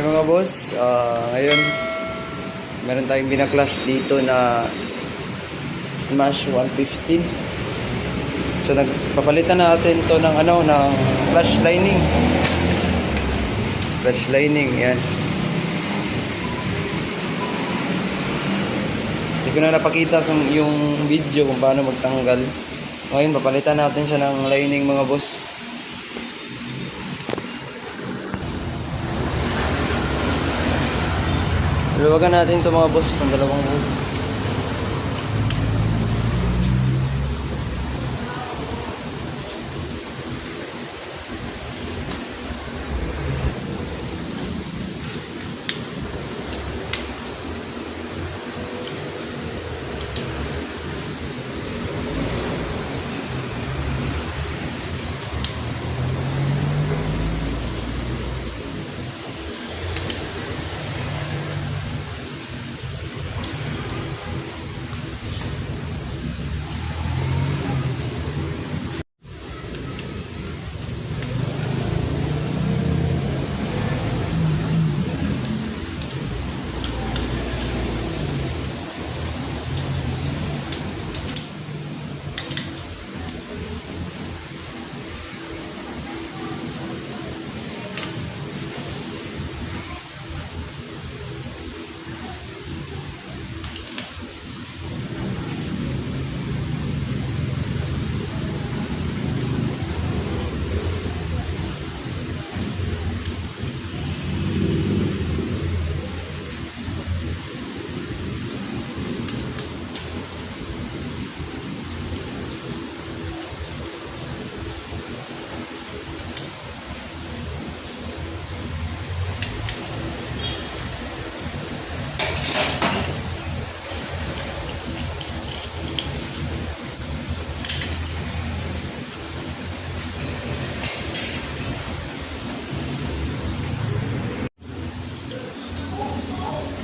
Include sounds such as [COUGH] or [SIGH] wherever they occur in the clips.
May mga boss, ah, ngayon meron tayong binaklash dito na Smash 115. So nagpapalitan natin to ng ano ng flash lining. Flash lining, yan. Hindi ko na napakita yung video kung paano magtanggal. Ngayon, papalitan natin siya ng lining mga boss. Luwagan natin to mga boss ng dalawang boss.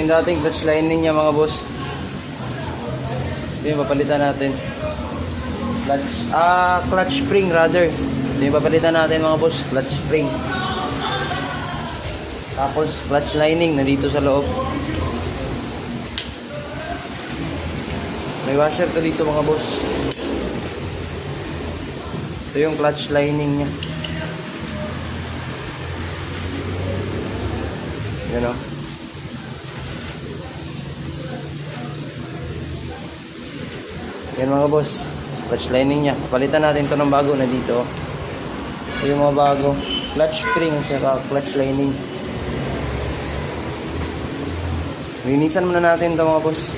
Yung dating clutch lining niya mga boss. Ito papalitan natin. Clutch, ah, clutch spring rather. Ito papalitan natin mga boss, clutch spring. Tapos clutch lining nandito sa loob. May washer to dito mga boss. Ito yung clutch lining niya. Yan o. Yan mga boss. Clutch lining niya. Palitan natin to ng bago na dito. Ito yung mga bago. Clutch spring saka clutch lining. Linisan muna natin to mga boss.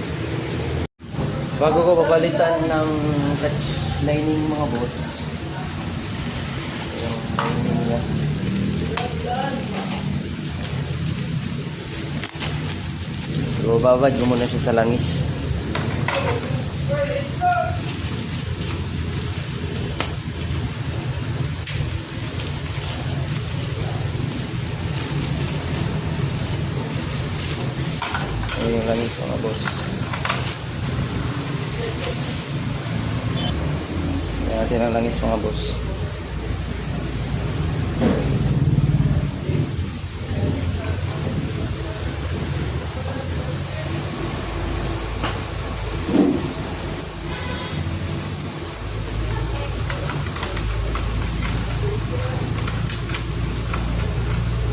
Bago ko papalitan ng clutch lining mga boss. Yung lining niya. So, babad ko muna siya sa langis. Yung langis mga boss. Ayan natin ang langis mga boss.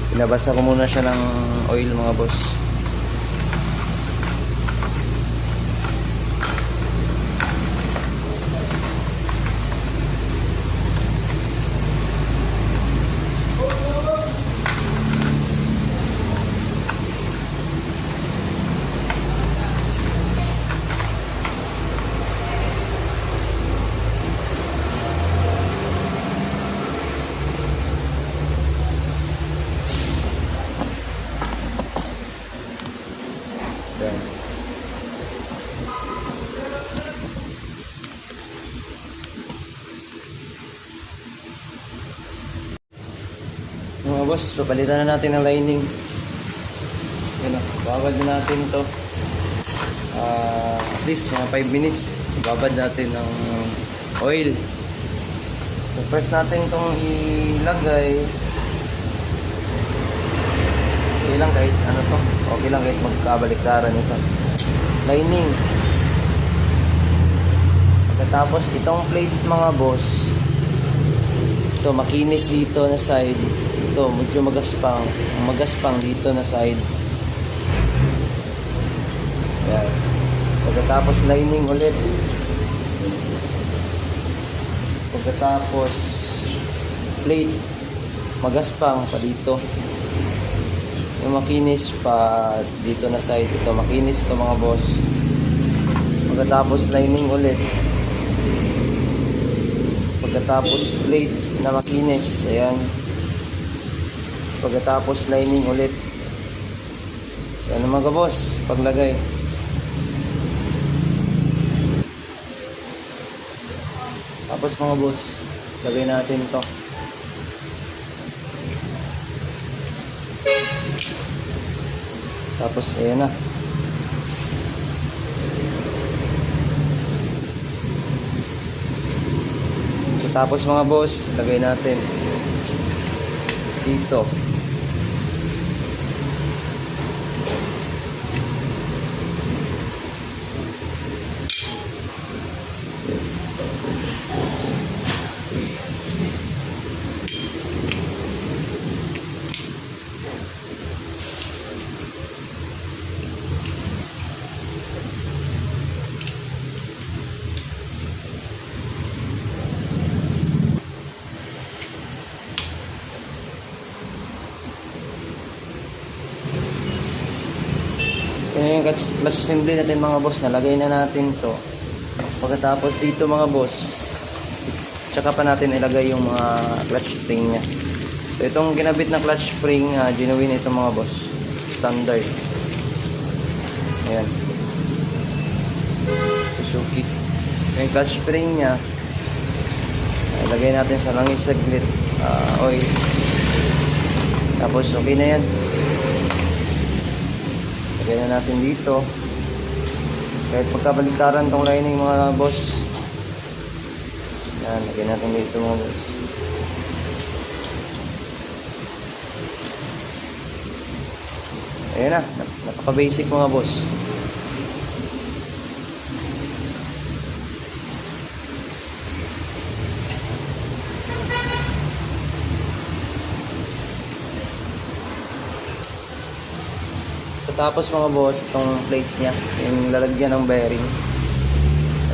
Pinabasa ko muna siya ng oil mga boss. Boss, papalitan na natin ang lining. Yan o, babad na natin to. Ah, at least mga 5 minutes, babad natin ng oil. So first natin itong ilagay. Okay lang kahit ano to. Okay lang kahit magkabaliktaran ito. Lining. Pagkatapos itong plate mga boss. Ito makinis dito na side. Ito medyo magaspang. Magaspang dito na side. Yan. Pagkatapos lining ulit. Pagkatapos plate magaspang pa dito. Yung makinis pa dito na side ito makinis ito mga boss. Pagkatapos lining ulit. Pagkatapos plate na makinis, ayan. Pagkatapos lining ulit. Yan mga boss, paglagay. Tapos mga boss, lagay natin to. Tapos ayan na. Tapos mga boss, lagay natin dito. Clutch assembly natin mga boss. Nalagay na natin to. Pagkatapos dito mga boss, tsaka pa natin ilagay yung mga clutch spring niya. So itong ginabit na clutch spring, uh, genuine ito mga boss. Standard. Ayan. Suzuki. Yung clutch spring niya, ilagay natin sa langis saglit. ah, oil. Tapos okay na yan. Lagyan na natin dito. Kahit pagkabaliktaran tong lining mga boss. Yan, lagyan natin dito mga boss. Ayan na, nap- napaka-basic mga boss. Tapos mga boss, itong plate niya, yung lalagyan ng bearing.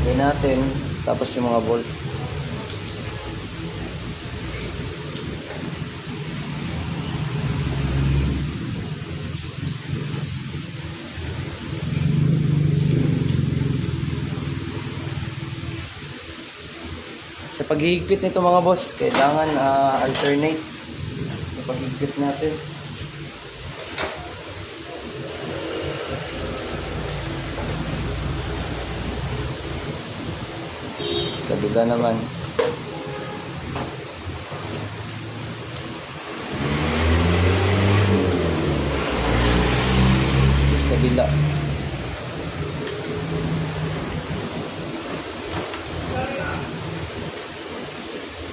Lagay natin, tapos yung mga bolt. Sa paghihigpit nito mga boss, kailangan ah, alternate. Sa paghihigpit natin. Kabila naman. Sa kabila.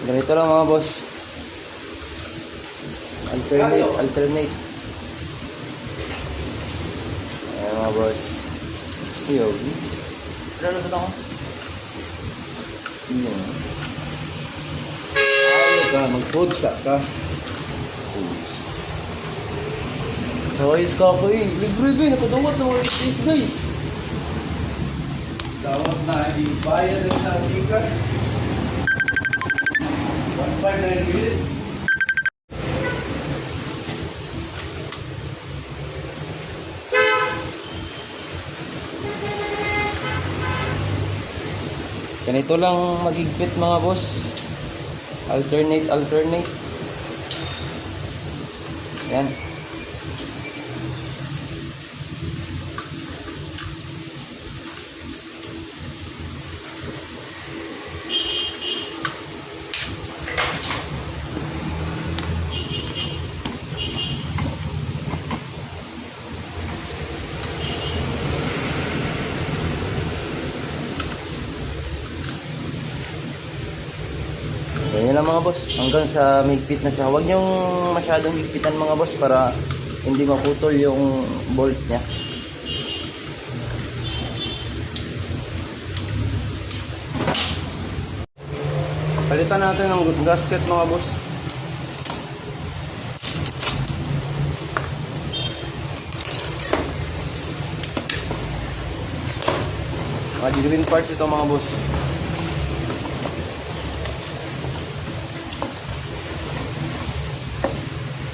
Ganito lang mga boss. Alternate, alternate. Ayan mga boss. Yo, ano na ba ako? Yun. Ayaw ka, mag-pudsa ka. So, ayos ka ako eh. Libre ba? Nakadawat na mga is guys. Tawag na, ibayad ang sa tikas. 1.5 na Ganito lang magigpit mga boss. Alternate, alternate. Yan. Lang mga boss. Hanggang sa mahigpit na siya. Huwag niyong masyadong higpitan mga boss para hindi maputol yung bolt niya. Palitan natin ng gasket mga boss. Mga genuine parts ito mga boss.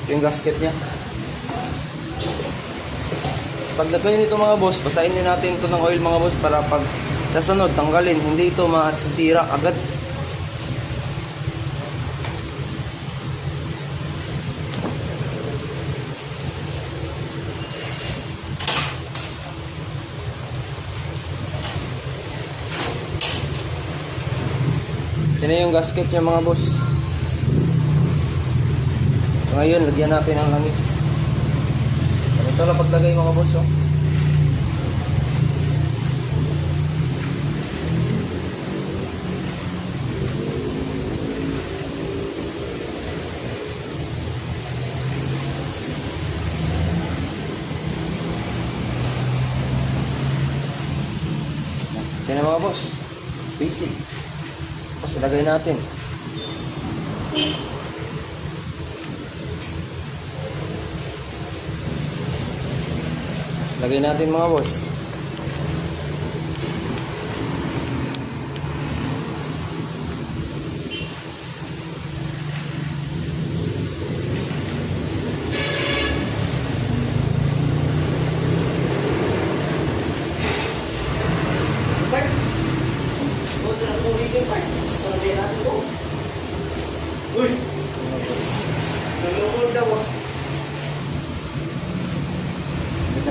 Yung gasket niya. Pag lagay nito mga boss, basahin din natin ito ng oil mga boss para pag nasunod, tanggalin. Hindi ito masisira agad. Yan yung gasket niya mga boss. Ngayon, lagyan natin ng langis. Ito lang paglagay mga boss. Oh. Yan mga boss. Basic. Tapos ilagay natin. Lagay natin mga boss.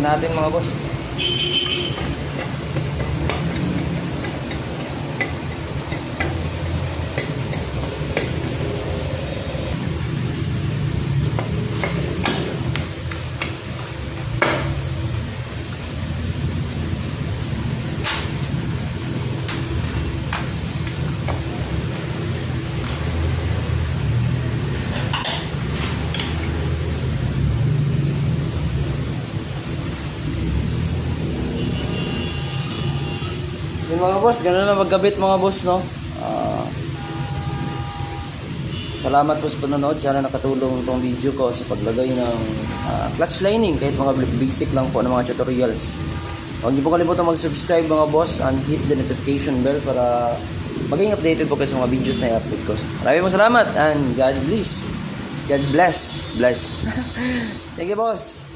Natin mga boss. Yung mga boss, ganun na magkabit mga boss, no? Ah, salamat po sa panonood. Sana nakatulong itong video ko sa paglagay ng ah, clutch lining. Kahit mga basic lang po ng mga tutorials. Huwag niyo po kalimutan mag-subscribe mga boss and hit the notification bell para maging updated po kayo sa mga videos na i-upload ko. Maraming po salamat and God bless. God bless. Bless. [LAUGHS] Thank you boss.